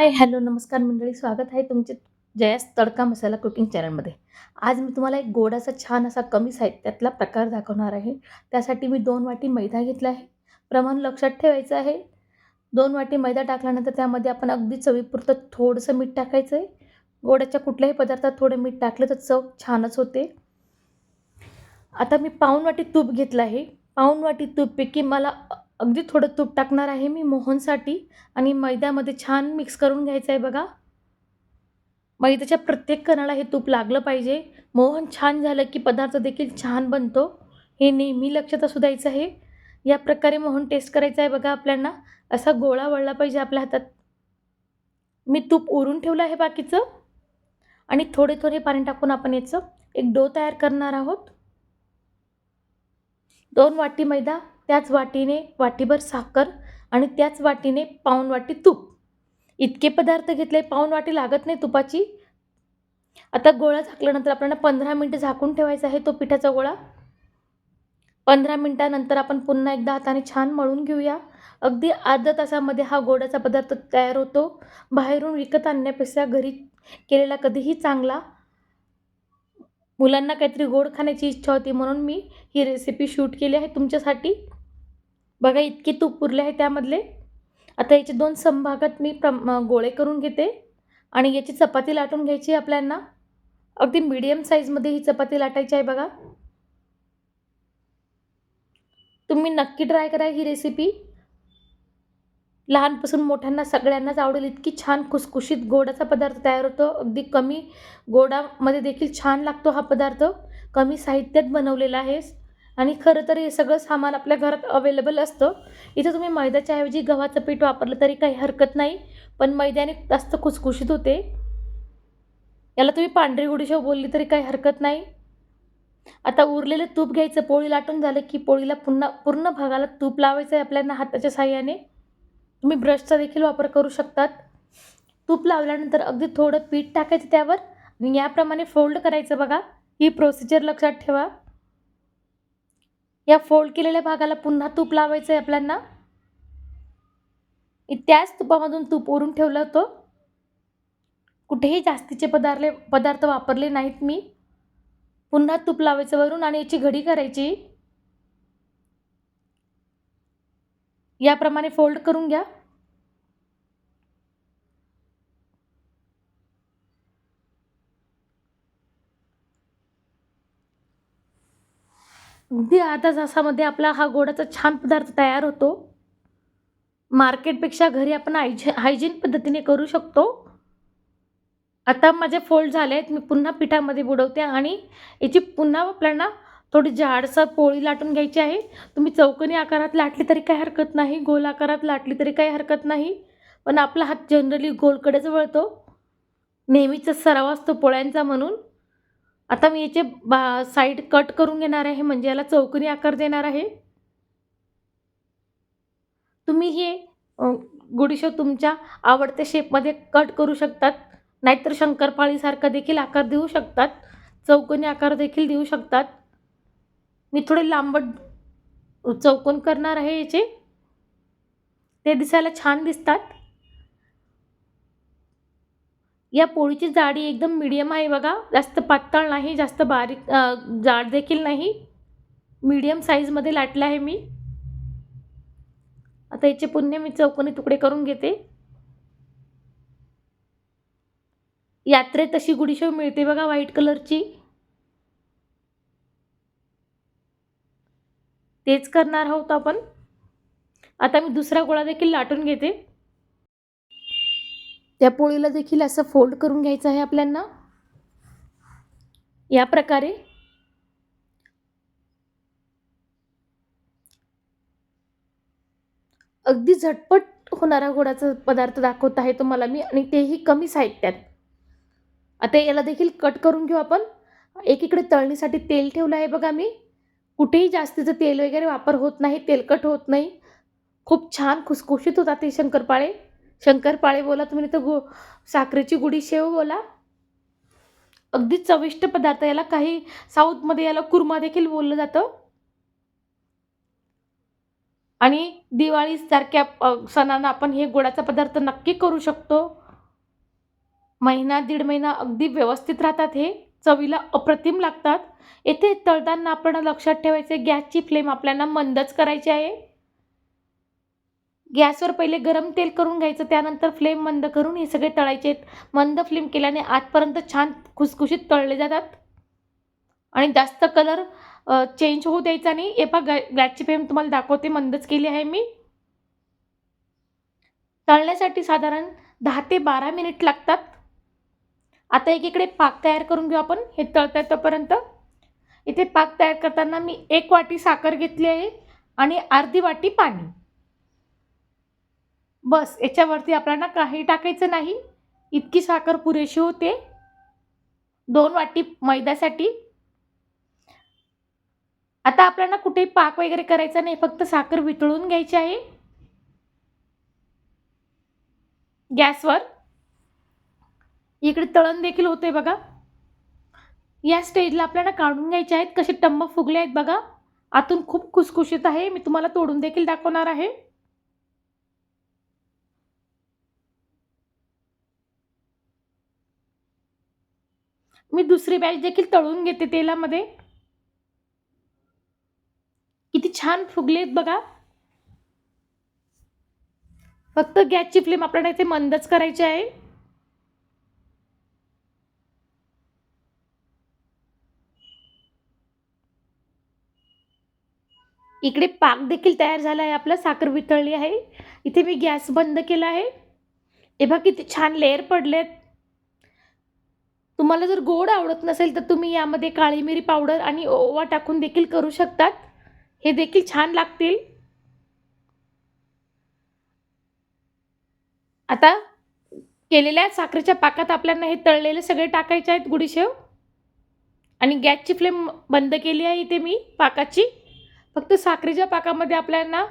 Hi hello नमस्कार मंडळी स्वागत आहे तुमचे जयास तडका मसाला कुकिंग चॅनलमध्ये. आज मी तुम्हाला एक गोडाचा छान असा कमी साहित्यातला प्रकार दाखवणार आहे. त्यासाठी मी दोन वाटी मैदा घेतला आहे. प्रमाण लक्षात ठेवायचं आहे. दोन वाटी मैदा टाकल्यानंतर त्यामध्ये आपण अगदी चवीपुरतं थोडंसं मीठ टाकायचं आहे. गोडाच्या कुठल्याही पदार्थात थोडं मीठ टाकलं तर चव छानच होते. आता मी पाऊण वाटी तूप घेतलं आहे. पाऊण वाटी तूपपैकी मला अगदी थोडं तूप टाकणार आहे मी मोहनसाठी आणि मैद्यामध्ये छान मिक्स करून घ्यायचं आहे बघा. मैद्याच्या प्रत्येक कणाला हे तूप लागलं पाहिजे. मोहन छान झालं की पदार्थ देखील छान बनतो. हे नेहमी लक्षात असू द्यायचं आहे या प्रकारे मोहन टेस्ट करायचा आहे बघा आपल्याला असा गोळा वळला पाहिजे आपल्या हातात. मी तूप उरून ठेवलं आहे बाकीचं. आणि थोडे थोडे पाणी टाकून आपण याचं एक डो तयार करणार आहोत. दोन वाटी मैदा. त्याच वाटीने वाटीभर साखर आणि त्याच वाटीने पाऊण वाटी तूप. इतके पदार्थ घेतले पाऊण वाटी लागत नाही तुपाची. आता गोळा झाकल्यानंतर आपल्याला पंधरा मिनटं झाकून ठेवायचा आहे तो पिठाचा गोळा. पंधरा मिनटानंतर आपण पुन्हा एकदा हाताने छान मळून घेऊया. अगदी अर्धा तासामध्ये हा गोडाचा पदार्थ तयार होतो. बाहेरून विकत आणण्यापेक्षा घरी केलेला कधीही चांगला मुलांना काहीतरी गोड खाण्याची इच्छा होती म्हणून मी ही रेसिपी शूट केली आहे तुमच्यासाठी. बघा इतके तूप उरले आहे त्यामधले. आता याचे दोन संभागात मी प्रम गोळे करून घेते. आणि याची चपाती लाटून घ्यायची आपल्यांना. अगदी मीडियम साईजमध्ये ही चपाती लाटायची आहे बघा. तुम्ही नक्की ट्राय करा ही रेसिपी लहानपासून मोठ्यांना सगळ्यांनाच आवडेल. इतकी छान खुसखुशीत गोडाचा पदार्थ तयार होतो. अगदी कमी गोडामध्ये देखील छान लागतो हा पदार्थ. कमी साहित्यात बनवलेला आहे. आणि खरं तर हे सगळं सामान आपल्या घरात अवेलेबल असतं. इथं तुम्ही मैद्याच्या ऐवजी गव्हाचं पीठ वापरलं तरी काही हरकत नाही पण मैद्याने जास्त खुसखुशीत होते. याला तुम्ही पांढरी गुडीशेव बोलली तरी काही हरकत नाही. आता उरलेलं तूप घ्यायचं पोळी लाटून झालं की पोळीला पुन्हा पूर्ण भागाला तूप लावायचं आहे आपल्याला हाताच्या साह्याने. तुम्ही ब्रशचा देखील वापर करू शकतात. तूप लावल्यानंतर अगदी थोडं पीठ टाकायचं त्यावर आणि याप्रमाणे फोल्ड करायचं बघा. ही प्रोसिजर लक्षात ठेवा. या फोल्ड केलेल्या भागाला पुन्हा तूप लावायचं आहे आपल्यांना त्याच तुपामधून तूप ओरून ठेवलं होतं. कुठेही जास्तीचे पदार्थ पदार्थ वापरले नाहीत मी. पुन्हा तूप लावायचं वरून आणि याची घडी करायची. याप्रमाणे फोल्ड करून घ्या. अगदी अर्धा तासामध्ये आपला हा गोडाचा छान पदार्थ तयार होतो मार्केटपेक्षा घरी आपण हायजी हायजीन पद्धतीने करू शकतो. आता माझे फोल्ड झाले आहेत मी पुन्हा पिठामध्ये बुडवते आणि याची पुन्हा आपल्याला थोडी जाडसर पोळी लाटून घ्यायची आहे. तुम्ही चौकनी आकारात लाटली तरी काही हरकत नाही गोल आकारात लाटली तरी काही हरकत नाही पण आपला हात जनरली गोलकडेच वळतो. नेहमीचा सराव असतो पोळ्यांचा म्हणून. आता मी याचे बा साईड कट करून घेणार आहे म्हणजे याला चौकोनी आकार देणार आहे. तुम्ही हे गुडीशो तुमच्या आवडत्या शेपमध्ये कट करू शकतात. नाहीतर शंकरपाळीसारखा देखील आकार देऊ शकतात. चौकोनी आकार देखील देऊ शकतात. मी थोडे लांबट चौकोन करणार आहे याचे. ते दिसायला छान दिसतात. या पोळीची जाडी एकदम मिडियम आहे बघा. जास्त पातळ नाही जास्त बारीक जाड देखील नाही. मीडियम साईजमध्ये लाटलं आहे मी. आता याचे पुन्हा मी चौकोनी तुकडे करून घेते. यात्रेत तशी गुडीशेव मिळते बघा व्हाईट कलरची तेच करणार आहोत आपण. आता मी दुसरा गोळा देखील लाटून घेते. त्या पोळीला देखील असं फोल्ड करून घ्यायचं आहे आपल्यांना. या प्रकारे अगदी झटपट होणारा गोडाचा पदार्थ दाखवत आहे तुम्हाला मी आणि तेही कमी साहित्यात. आता याला देखील कट करून घेऊ आपण. एकीकडे तळणीसाठी तेल ठेवलं आहे बघा मी. कुठेही जास्तीचं तेल वगैरे वापर होत नाही तेलकट होत नाही. खूप छान खुसखुशीत होतात ते शंकरपाळे. शंकरपाळे बोला तुम्ही तर गु साखरेची गुढी शेव बोला. अगदी चविष्ट पदार्थ याला काही साऊथमध्ये याला कुर्मा देखील बोललं जातं. आणि दिवाळीसारख्या सणांना आपण हे गोडाचा पदार्थ नक्की करू शकतो. महिना दीड महिना अगदी व्यवस्थित राहतात हे. चवीला अप्रतिम लागतात. येथे तळताना आपण लक्षात ठेवायचे गॅसची फ्लेम आपल्याला मंदच करायची आहे. गॅसवर पहिले गरम तेल करून घ्यायचं त्यानंतर फ्लेम मंद करून हे सगळे तळायचे. आहेत मंद फ्लेम केल्याने आजपर्यंत छान खुसखुशीत तळले जातात. आणि जास्त कलर चेंज होऊ द्यायचा नाही. हे पहा गॅसची फ्लेम तुम्हाला दाखवते मंदच केली आहे मी. तळण्यासाठी साधारण दहा ते बारा मिनिट लागतात. आता एकीकडे पाक तयार करून घेऊ आपण. हे तळता तोपर्यंत. इथे पाक तयार करताना मी एक वाटी साखर घेतली आहे आणि अर्धी वाटी पाणी. बस याच्यावरती आपल्याला काही टाकायचं नाही. इतकी साखर पुरेशी होते. दोन वाटी मैद्यासाठी. आता आपल्याला कुठेही पाक वगैरे करायचा नाही फक्त साखर वितळून घ्यायची आहे. गॅसवर. इकडे तळण देखील होते बघा. या स्टेजला आपल्याला काढून घ्यायचे आहेत. कसे टंब फुगले आहेत बघा. आतून खूप खुसखुशीत आहे. मी तुम्हाला तोडून देखील दाखवणार आहे. मी दुसरी बॅच देखील तळून घेते तेलामध्ये. किती छान फुगलेत बघा. फक्त गॅसची फ्लेम आपल्याला इथे मंदच करायची आहे. इकडे पाक देखील तयार झाला आहे आपला साखर वितळली आहे. इथे मी गॅस बंद केला आहे. हे बघा किती छान लेअर पडलेत. तुम्हाला जर गोड आवडत नसेल तर तुम्ही यामध्ये काळी मिरी पावडर आणि ओवा टाकून देखील करू शकतात. हे देखील छान लागतील. आता केलेल्या साखरेच्या पाकात आपल्याला हे तळलेले सगळे टाकायचे आहेत गुडीशेव. आणि गॅसची फ्लेम बंद केली आहे इथे मी पाकाची. फक्त साखरेच्या पाकामध्ये आपल्याला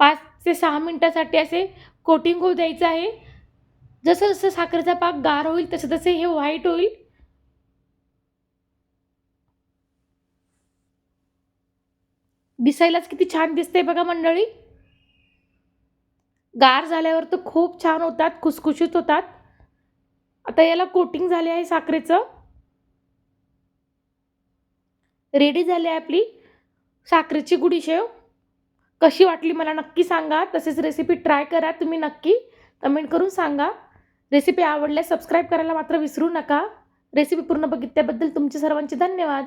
पाच ते सहा मिनटासाठी असे कोटिंग होऊ द्यायचं आहे. जसं जसं साखरेचा पाक गार होईल तसे तसे हे व्हाईट होईल. दिसायलाच किती छान दिसते बघा मंडळी. गार झाल्यावर तर खूप छान होतात खुसखुशीत होतात. आता याला कोटिंग झाले आहे साखरेचं. रेडी झाली आहे आपली साखरेची गुडीशेव कशी वाटली मला नक्की सांगा. तसेच रेसिपी ट्राय करा तुम्ही नक्की. कमेंट करून सांगा. रेसिपी आवडल्यास सबस्क्राईब करायला मात्र विसरू नका. रेसिपी पूर्ण बघितल्याबद्दल तुमचे सर्वांचे धन्यवाद.